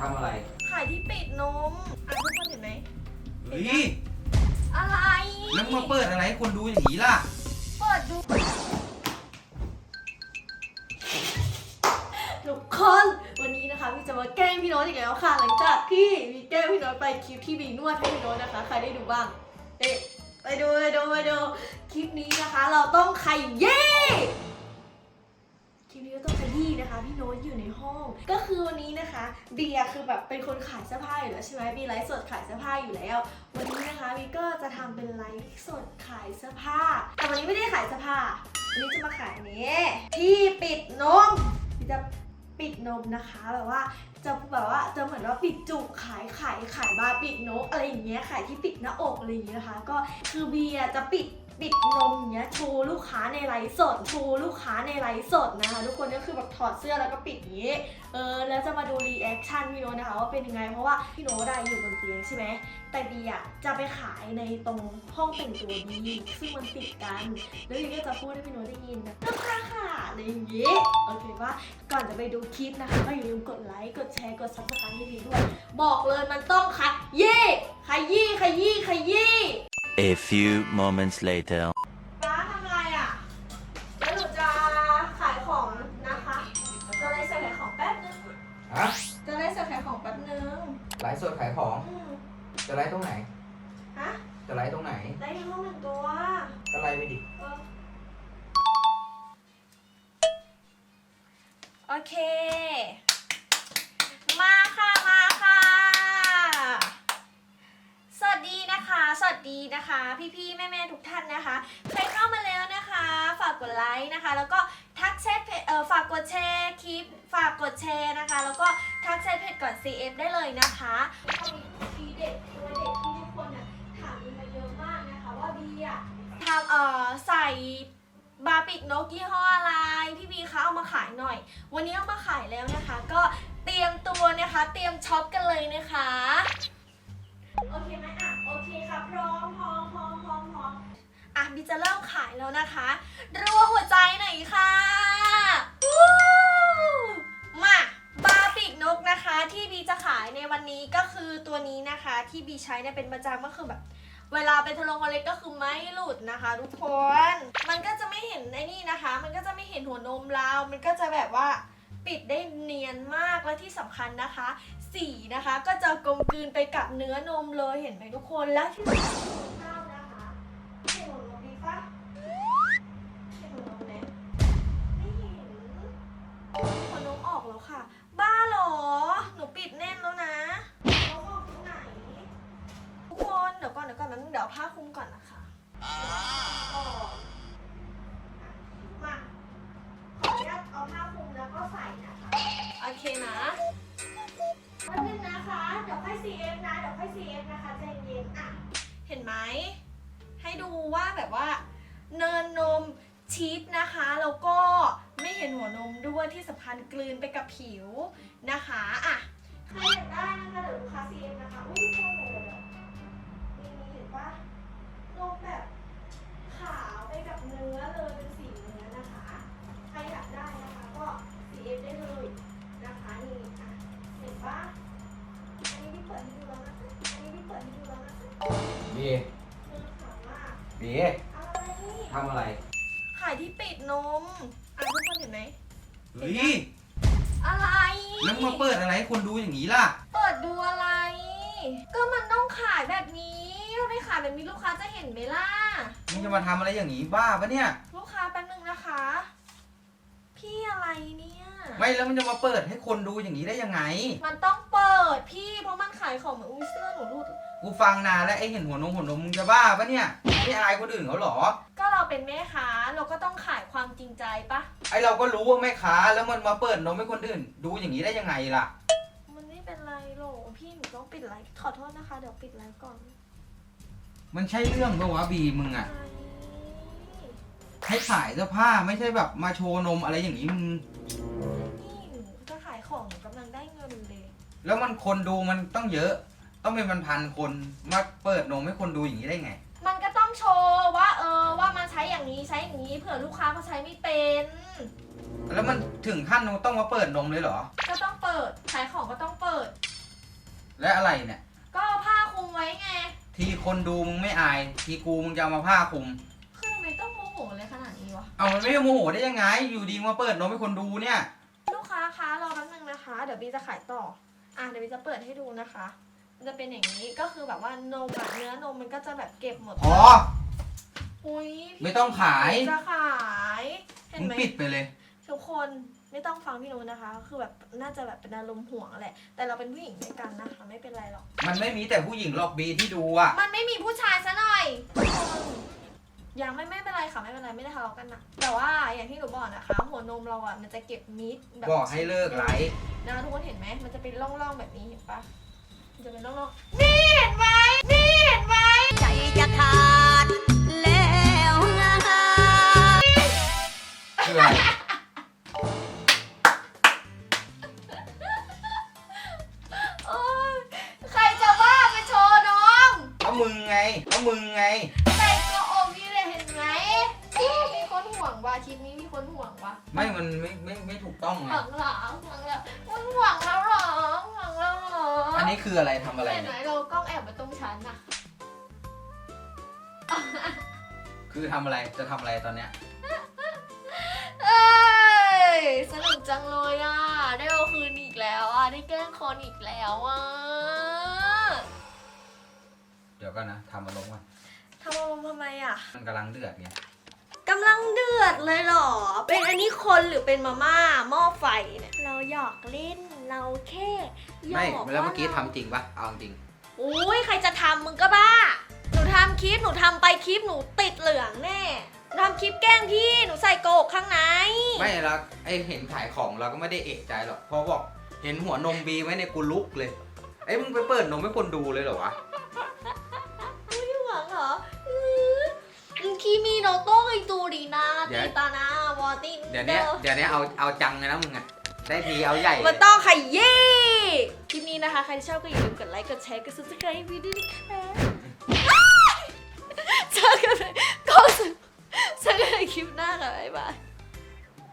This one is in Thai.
ทำอะไรขายที่ปิดนมอะทุกคนเห็นไหม เฮ้ยอะไรแล้วมึงมาเปิดอะไรให้คนดูอย่างนี้ล่ะ เปิดดู ทุกคนวันนี้นะคะพี่จะมาแกล้งพี่โน้ตอีกแล้วค่ะ หลังจากที่มีแกล้งพี่โน้ตไปคลิปที่มีนวดให้พี่โน้ตนะคะ ใครได้ดูบ้างเอ๊ะไปดูไปดูไปดูคลิปนี้นะคะ เราต้องขยี้ คลิปนี้ก็ต้องขยี้นะคะ พี่โน้ตอยู่ในห้อง ก็คือวันนี้นะคะเบียร์คือแบบเป็นคนขายเสื้อผ้าอยู่แล้วใช่ไหมบีไลฟ์สดขายเสื้อผ้าอยู่แล้ว วันนี้นะคะบีก็จะทำเป็นไลฟ์สดขายเสื้อผ้า แต่วันนี้ไม่ได้ขายเสื้อผ้า วันนี้จะมาขายนี้ที่ปิดนมบีจะปิดนมนะคะแบบว่าจะแบบว่าจะเหมือนว่าปิดจุกขายขายขายบาปิดนกอะไรอย่างเงี้ยขายที่ปิดหน้าอกอะไรอย่างเงี้ยนะคะ ก็คือเบียจะปิด ปิดนมเงี้ยโชว์ลูกค้าในไลฟ์สดโชว์ลูกค้าในไลฟ์สดนะคะ ทุกคนก็คือแบบถอดเสื้อแล้วก็ปิดอย่างงี้ เออแล้วจะมาดูรีแอคชั่นพี่โนนะคะว่าเป็นยังไงเพราะว่าพี่โนได้อยู่บนเตียงใช่ไหมแต่บีอะจะไปขายในตรงห้องแต่งตัวบีซึ่งมันติดกันแล้วบีก็จะพูดให้พี่โนได้ยินนะลูกค้าค่ะอะไรอย่างงี้โอเคปะก่อนจะไปดูคลิปนะคะก็อย่าลืมกดไลค์กดแชร์กดซับสไครต์ให้บีด้วย บอกเลยมันต้องขยี้ขยี้ขยี้ขยี้ A few moments later. ป้าทำอะไรอะแล้วหนูจะขายของนะคะจะไลฟ์สดขายของแป๊บนึงฮะจะไลฟ์สดขายของแป๊บนึงไลฟ์สดขายของ อืมจะไลฟ์ตรงไหน ฮะจะไลฟ์ตรงไหนได้ในห้องหนึ่งตัวก็ไลฟ์ไปดิ เออโอเค มาค่ะมาค่ะ สวัสดีนะคะ สวัส ดีนะคะ พี่ๆแม่ๆทุกท่านนะคะใครเข้ามาแล้วนะคะ ฝากกดไลค์นะคะ แล้วก็ทักแชทเพจเอ่อฝากกดแชร์คลิป ฝากกดแชร์นะคะ แล้วก็ทักแชทเพจก่อน CF ได้เลยนะคะก็มีทีเด็ดตัวเด็ดที่ทุกคนน่ะถามมีมาเยอะมากนะคะว่าบีอะทำเอ่อใส่บาปิกนกยี่ห้ออะไร พี่บีคะเอามาขายหน่อย วันนี้เอามาขายแล้วนะคะ ก็เตรียมตัวนะคะ เตรียมช็อปกันเลยนะคะ โอเคไหมอะ โอเคค่ะพร้อม อะบีจะเริ่มขายแล้วนะคะ รัวหัวใจหน่อยค่ะมาบาปิกนกนะคะที่บีจะขายในวันนี้ก็คือตัวนี้นะคะ ที่บีใช้เนี่ยเป็นประจำก็คือแบบ เวลาไปทะลงทะเลก็คือไม่หลุดนะคะทุกคน มันก็จะไม่เห็นไอ้นี่นะคะ มันก็จะไม่เห็นหัวนมเรามันก็จะแบบว่าปิดได้เนียนมากและที่สำคัญนะคะ สีนะคะก็จะกลมกลืนไปกับเนื้อนมเลยเห็นไหมทุกคนแล้วที่สำคัญ ปิดแน่นแล้วนะเขาออกตรงไหน ทุกคนเดี๋ยวก่อนเดี๋ยวก่อนนั้นเดี๋ยวเอาผ้าคลุมก่อนนะคะออกมาขออนุญาตเอาผ้าคลุมแล้วก็ใส่นะคะ โอเคนะแป๊บนึงนะคะ เดี๋ยวค่อย CF นะ เดี๋ยวค่อย CF นะคะใจเย็นอะ เห็นไหม ให้ดูว่าแบบว่า เนินนมชีสนะคะแล้วก็ไม่เห็นหัวนมด้วยที่สำคัญกลืนไปกับผิวนะคะอะ ใครอยากได้นะคะเดี๋ยวลูกค้า CF นะคะ อุ้ยโทษเดี๋ยวเดี๋ยวเดี๋ยวนี่นี่เห็นปะนมแบบขาวไปกับเนื้อเลยเป็นสีเนื้อนะคะ ใครอยากได้นะคะก็ CF ได้เลยนะคะนี่อะเห็นปะอันนี้ที่เปิดให้ดูแล้วนะคะอันนี้ที่เปิดให้ดูแล้วนะคะบีเนื้อขาวมากบีอะไรนี่ทำอะไร ขายที่ปิดนมอะทุกคนเห็นไหม เฮ้ย อะไร แล้วมึงมาเปิดอะไรให้คนดูอย่างนี้ล่ะ เปิดดูอะไร ก็มันต้องขายแบบนี้ถ้าไม่ขายแบบนี้ลูกค้าจะเห็นไหมล่ะ มึงจะมาทำอะไรอย่างนี้บ้าปะเนี่ย ลูกค้าแป๊บนึงนะคะ พี่อะไรเนี่ย ไม่แล้วมันจะมาเปิดให้คนดูอย่างนี้ได้ยังไง มันต้องเปิดพี่เพราะมันขายของเหมือนอุ้ยเสื้อหนูรูด กูฟังนานแล้วไอ้เห็นหัวนมหัวนมมึงจะบ้าปะเนี่ยไม่อายคนอื่นเขาเหรอ ก็เราเป็นแม่ค้าเราก็ต้องขายความจริงใจปะ ไอเราก็รู้ว่าแม่ค้าแล้วมันมาเปิดนมให้คนอื่น ดูอย่างนี้ได้ยังไงล่ะ มันไม่เป็นไรหรอกพี่หนูต้องปิดไลฟ์ขอโทษนะคะเดี๋ยวปิดไลฟ์ก่อนมันใช่เรื่องปะวะบีมึงอะไให้ขายเสื้อผ้าไม่ใช่แบบมาโชว์นมอะไรอย่างนี้มึงนี่หนูจะขายของหนูกำลังได้เงินเลย แล้วมันคนดูมันต้องเยอะ ต้องเป็นพันๆคนมาเปิดนมให้คนดูอย่างนี้ได้ไงมันก็ต้อง นี้ใช้อย่างนี้เผื่อลูกค้าเขาใช้ไม่เป็น แล้วมันถึงขั้นต้องมาเปิดนมเลยเหรอ ก็ต้องเปิดขายของก็ต้องเปิด และอะไรเนี่ย ก็เอาผ้าคลุมไว้ไงทีคนดูมึงไม่อาย ทีกูมึงจะเอามาผ้าคลุม คือทำไมต้องโมโหเลยขนาดนี้วะ เอามันไม่ได้โมโหได้ยังไง อยู่ดีมาเปิดนมให้คนดูเนี่ย ลูกค้าคะรอแป๊บนึงนะคะ เดี๋ยวบีจะขายต่อ อะเดี๋ยวบีจะเปิดให้ดูนะคะ มันจะเป็นอย่างนี้ก็คือแบบว่านมอะเนื้อนมมันก็จะแบบเก็บหมด พอ อุ้ยไม่ต้องขาย จะขายเห็นมึงไหมปิดไปเลย ทุกคนไม่ต้องฟังพี่นุ้นนะคะ คือแบบน่าจะแบบเป็นอารมณ์ห่วงแหละ แต่เราเป็นผู้หญิงด้วยกันนะคะ ไม่เป็นไรหรอก มันไม่มีแต่ผู้หญิงหรอกบีที่ดูอะ มันไม่มีผู้ชายซะหน่อยทุกคนยังไม่ไม่เป็นไรค่ะไม่เป็นไรไม่ได้ทะเลาะกันนะแต่ว่าอย่างที่หนูบอกนะคะหัวนมเราอะมันจะเก็บมิดแบบบอกให้เลิกไลฟ์นะทุกคนเห็นไหมมันจะเป็นร่องๆแบบนี้เห็นปะมันจะเป็นร่องๆ มึงไง ใส่กระโองนี่เลยเห็นไหมมีคนห่วงว่ะทีนี้มีคนห่วงว่ะไม่มันไม่ไม่ไม่ถูกต้องไงห่วงเหรอห่วงเหรอมันห่วงแล้วเหรอห่วงแล้วเหรออัอันนี้คืออะไรทำอะไรเห็นไหมเนี่ยเรากล้องแอบมาตรงชั้นน่ะคือทำอะไรจะทำอะไรตอนเนี้ยเอ้ยสนุกจังเลยอะได้เอาคืนอีกแล้วอะได้แกล้งคนอีกแล้วอะ เดี๋ยวก็นะทำมาลงก่อนทำอารมณ์ทำไมอะ มันกำลังเดือดไงกำลังเดือดเลยเหรอ เป็นอันนี้คนหรือเป็นมาม่าหม้อไฟเนี่ย เราหยอกเล่น เราแค่หยไม่อกแล้วเมื่อกี้ราทำจริงปะเอาจริงอุ้ยใครจะทำมึงก็บ้า หนูทำคลิป หนูทำไปคลิป หนูติดเหลืองแน่หนูทำคลิปแกล้งพี่ หนูใส่โกกข้างใน ไม่แล้วไอเห็นขายของเราก็ไม่ได้เอกใจหรอกเพราะบอกเห็นหัวนมบีไว้ในยกูลุกเลยไอ้ยมึงไปเปิดนมให้คนดูเลยเหรอวะ อืมคีมีโนโต้ไอตูดีนาเดี๋ยวตีตานาวอตินเดี๋ยวเนี้ยเดี๋ยวเนี้ยเอาเอาจังเลยนะมึงอะได้ทีเอาใหญ่มันต้องขยี้คลิปนี้นะคะ ใครที่ชอบก็อย่าลืมกดไลค์ กดแชร์ กด subscribe ให้พี่ด้วยนะคะเจอกันเลยก็เจอกันในคลิปหน้าค่ะบ๊ายบาย